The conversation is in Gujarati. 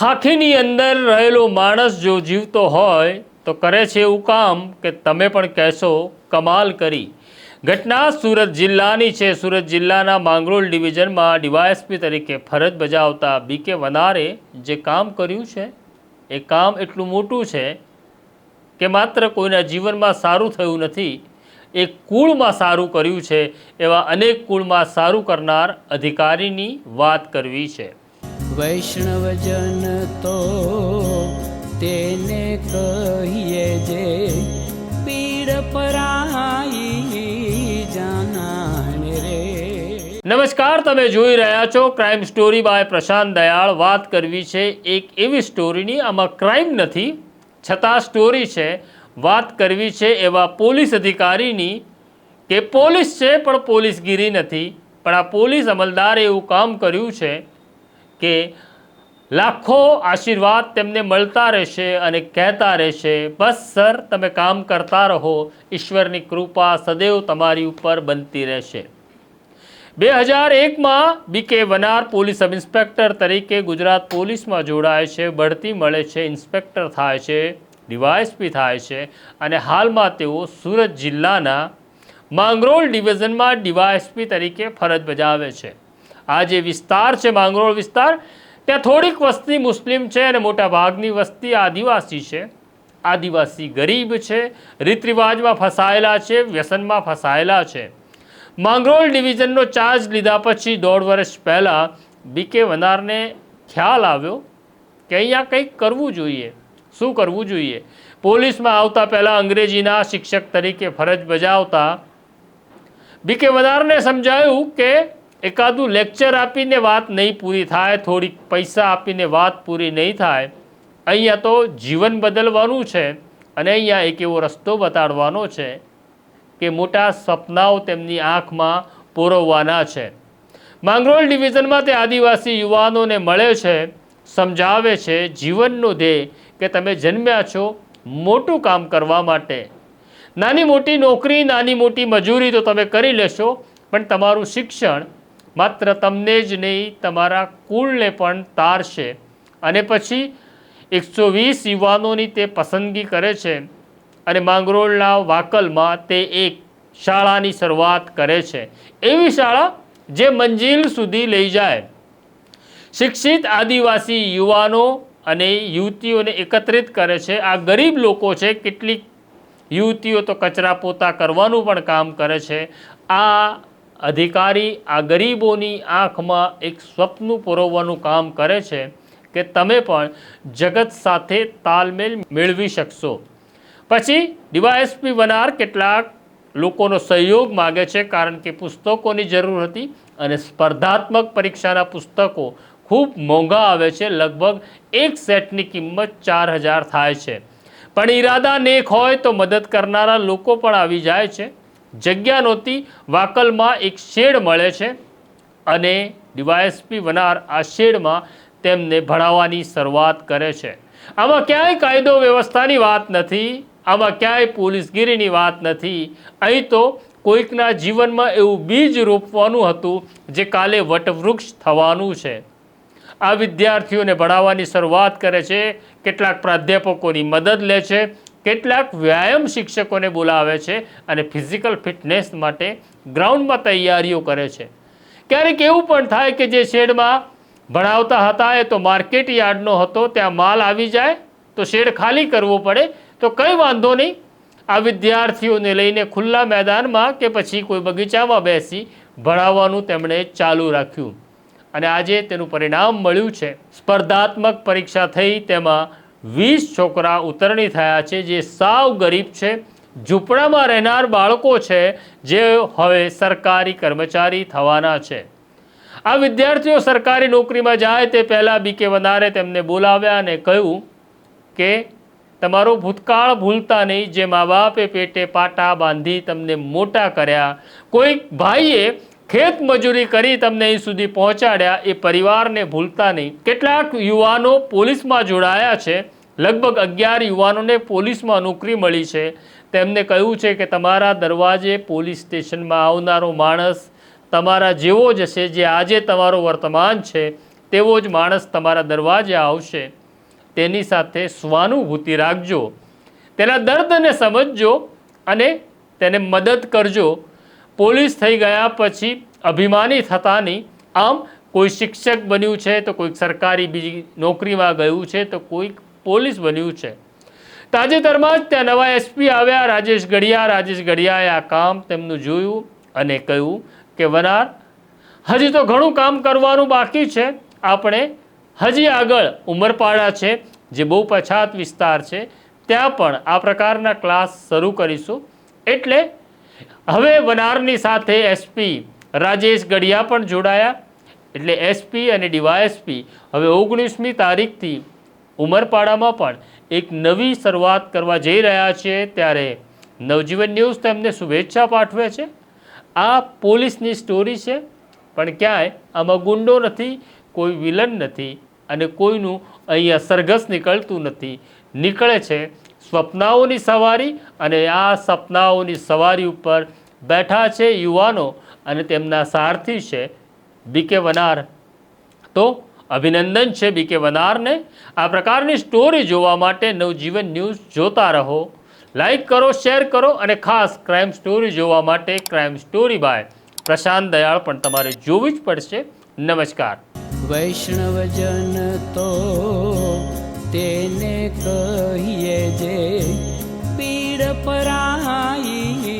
ખાખીની અંદર રહેલો માણસ જો જીવતો હોય, તો કરે છે એવું કામ કે તમે પણ કહેશો, કમાલ કરી. ઘટના સુરત જિલ્લાની છે. સુરત જિલ્લાના માંગરોળ ડિવિઝનમાં ડીવાયએસપી તરીકે ફરજ બજાવતા બીકે વનારે જે કામ કર્યું છે, એ કામ એટલું મોટું છે કે માત્ર કોઈના જીવનમાં સારું થયું નથી, એ કુળમાં સારું કર્યું છે એવા અનેક કુળમાં સારું કરનાર અધિકારીની વાત કરવી છે. વૈષ્ણવજન તો તેને કહીએ જે પીડ પરાઈ જાનાને રે. નમસ્કાર, તમે જોઈ રહ્યા છો crime story by Prashant Dayal. વાત કરવી છે એક એવી સ્ટોરીની. આમાં ક્રાઇમ નથી, છતાં સ્ટોરી છે. વાત કરવી છે એવા પોલીસ અધિકારીની કે પોલીસ છે, પણ પોલીસગીરી નથી. પણ આ પોલીસ અમલદારે એવું કામ કર્યું છે કે લાખો આશીર્વાદ તેમને મળતા રહેશે અને કહેતા રહેશે, બસ સર, તમે કામ કરતા રહો, ઈશ્વરની કૃપા સદૈવ તમારી ઉપર બનતી રહેશે. બે હજાર એકમાં બીકે વનાર પોલીસ સબ ઇન્સ્પેક્ટર તરીકે ગુજરાત પોલીસમાં જોડાય છે, બઢતી મળે છે, ઇન્સ્પેક્ટર થાય છે, ડીવાયએસપી થાય છે અને હાલમાં તેઓ સુરત જિલ્લાના માંગરોળ ડિવિઝનમાં ડીવાયએસપી તરીકે ફરજ બજાવે છે. આ જે વિસ્તાર છે, માંગરોળ વિસ્તાર, ત્યાં થોડીક વસ્તી મુસ્લિમ છે અને મોટા ભાગની વસ્તી આદિવાસી છે. આદિવાસી ગરીબ છે રીત રિવાજમાં ફસાયેલા છે, વ્યસનમાં ફસાયેલા છે. માંગરોળ ડિવિઝનનો ચાર્જ લીધા પછી દોઢ વર્ષ પહેલાં બીકે વનારને ખ્યાલ આવ્યો કે અહીંયા કંઈક કરવું જોઈએ. શું કરવું જોઈએ? પોલીસમાં આવતા પહેલાં અંગ્રેજીના શિક્ષક તરીકે ફરજ બજાવતા બીકે વનારને સમજાયું કે એકાદું લેક્ચર આપીને વાત નહીં પૂરી થાય, થોડીક પૈસા આપીને વાત પૂરી નહીં થાય, અહીંયા તો જીવન બદલવાનું છે અને અહીંયા એક એવો રસ્તો બતાડવાનો છે કે મોટા સપનાઓ તેમની આંખમાં પૂરવવાના છે. માંગરોળ ડિવિઝનમાં તે આદિવાસી યુવાનોને મળે છે, સમજાવે છે જીવનનો ધ્યેય કે તમે જન્મ્યા છો મોટું કામ કરવા માટે. નાની મોટી નોકરી, નાની મોટી મજૂરી તો તમે કરી લેશો, પણ તમારું શિક્ષણ માત્ર તમને જ નહીં, તમારા કુળને પણ તારશે. અને પછી એકસો વીસ યુવાનોની તે પસંદગી કરે છે અને માંગરોળના વાકલમાં તે એક શાળાની શરૂઆત કરે છે. એવી શાળા જે મંજિલ સુધી લઈ જાય. શિક્ષિત આદિવાસી યુવાનો અને યુવતીઓને એકત્રિત કરે છે. આ ગરીબ લોકો છે, કેટલીક યુવતીઓ તો કચરા પોતા કરવાનું પણ કામ કરે છે. આ અધિકારી આ ગરીબોની આંખમાં એક સ્વપ્ન પુરવવાનું કામ કરે છે કે તમે પણ જગત સાથે તાલમેલ મેળવી શકશો. પછી ડીવાયએસપી બનાર કેટલાક લોકોનો સહયોગ માગે છે કારણ કે પુસ્તકોની જરૂર હતી અને સ્પર્ધાત્મક પરીક્ષાના પુસ્તકો ખૂબ મોંઘા આવે છે, લગભગ એક સેટની કિંમત ચાર હજાર થાય છે. પણ ઈરાદા નેક હોય તો મદદ કરનારા લોકો પણ આવી જાય છે. જગ્યા નહોતી. વાકલમાં એક શેડ મળે છે અને ડીવાયએસપી વનાર આ શેડમાં તેમને ભણાવવાની શરૂઆત કરે છે. આમાં ક્યાંય કાયદો વ્યવસ્થાની વાત નથી, આમાં ક્યાંય પોલીસગીરીની વાત નથી. અહીં તો કોઈકના જીવનમાં એવું બીજ રોપવાનું હતું જે કાલે વટવૃક્ષ થવાનું છે. આ વિદ્યાર્થીઓને ભણાવવાની શરૂઆત કરે છે, કેટલાક પ્રાધ્યાપકોની મદદ લે છે કેટલાક વ્યાયામ શિક્ષકોને બોલાવે છે અને ફિઝિકલ ફિટનેસ માટે ગ્રાઉન્ડમાં તૈયારીઓ કરે છે. ક્યારેક એવું પણ થાય કે જે શેડમાં ભણાવતા હતા એ તો માર્કેટ યાર્ડનો હતો, ત્યાં માલ આવી જાય તો શેડ ખાલી કરવો પડે, તો કંઈ વાંધો નહીં. આ વિદ્યાર્થીઓને લઈને ખુલ્લા મેદાનમાં કે પછી કોઈ બગીચામાં બેસી ભણાવવાનું તેમણે ચાલુ રાખ્યું. અને આજે તેનું પરિણામ મળ્યું છે. સ્પર્ધાત્મક પરીક્ષા થઈ તેમાં વીસ છોકરા ઉતરણી થયા છે જે સાવ ગરીબ છે. ઝૂંપડામાં રહેનાર બાળકો છે જે હવે સરકારી કર્મચારી થવાના છે. આ વિદ્યાર્થીઓ સરકારી નોકરીમાં જાય તે પહેલાં બીકે વનારે તેમને બોલાવ્યા અને કહ્યું કે, તમારો ભૂતકાળ ભૂલતા નહીં. જે મા બાપે પેટે પાટા બાંધી તમને મોટા કર્યા. કોઈક ભાઈએ ખેત મજૂરી કરી તમને અહીં સુધી પહોંચાડ્યા, એ પરિવારને ભૂલતા નહીં. કેટલાક યુવાનો પોલીસમાં જોડાયા છે. લગભગ અગિયાર યુવાનોને પોલીસમાં નોકરી મળી છે. તેમને કહ્યું છે કે તમારા દરવાજે પોલીસ સ્ટેશનમાં આવનારો માણસ તમારા જેવો જ હશે, જે આજે તમારો વર્તમાન છે, તેવો જ માણસ તમારા દરવાજે આવશે. તેની સાથે સ્વાનુભૂતિ રાખજો. તેના દર્દને સમજજો અને તેને મદદ કરજો. પોલીસ થઈ ગયા પછી અભિમાની થતાની આમ કોઈ શિક્ષક બન્યું છે તો કોઈક સરકારી બીજી નોકરીમાં ગયું છે તો કોઈક પોલીસ બન્યું છે. તાજેતરમાં જ ત્યાં નવા એસપી આવ્યા, રાજેશ ગઢિયા. રાજેશ ગઢિયાએ આ કામ તેમનું જોયું અને કહ્યું કે, વનાર, હજી તો ઘણું કામ કરવાનું બાકી છે. આપણે હજી આગળ ઉમરપાડા છે, જે બહુ પછાત વિસ્તાર છે, ત્યાં પણ આ પ્રકારના ક્લાસ શરૂ કરીશું. એટલે હવે વનારની સાથે એસપી રાજેશ ગઢિયા પણ જોડાયા. એટલે એસપી અને ડીવાયએસપી હવે ઓગણીસમી તારીખથી ઉમરપાડામાં પણ એક નવી શરૂઆત કરવા જઈ રહ્યા છે. ત્યારે નવજીવન ન્યૂઝ તેમને શુભેચ્છા પાઠવે છે. આ પોલીસની સ્ટોરી છે. પણ ક્યાંય આમાં ગુંડો નથી, કોઈ વિલન નથી અને કોઈનું અહીંયા સરઘસ નીકળતું નથી. નીકળે છે સ્વપ્નાઓની સવારી અને આ સપનાઓની સવારી ઉપર બેઠા છે યુવાનો અને તેમના સારથી છે બીકે વનાર તો અભિનંદન છે બીકે વનારને આ પ્રકારની સ્ટોરી જોવા માટે નવજીવન ન્યૂઝ જોતા રહો. લાઈક કરો શેર કરો અને ખાસ ક્રાઇમ સ્ટોરી જોવા માટે crime story by Prashant Dayal પણ તમારે જોવી જ પડશે. નમસ્કાર. વૈષ્ણવજન તો તેને કહીએ જે પીડ પરાઈ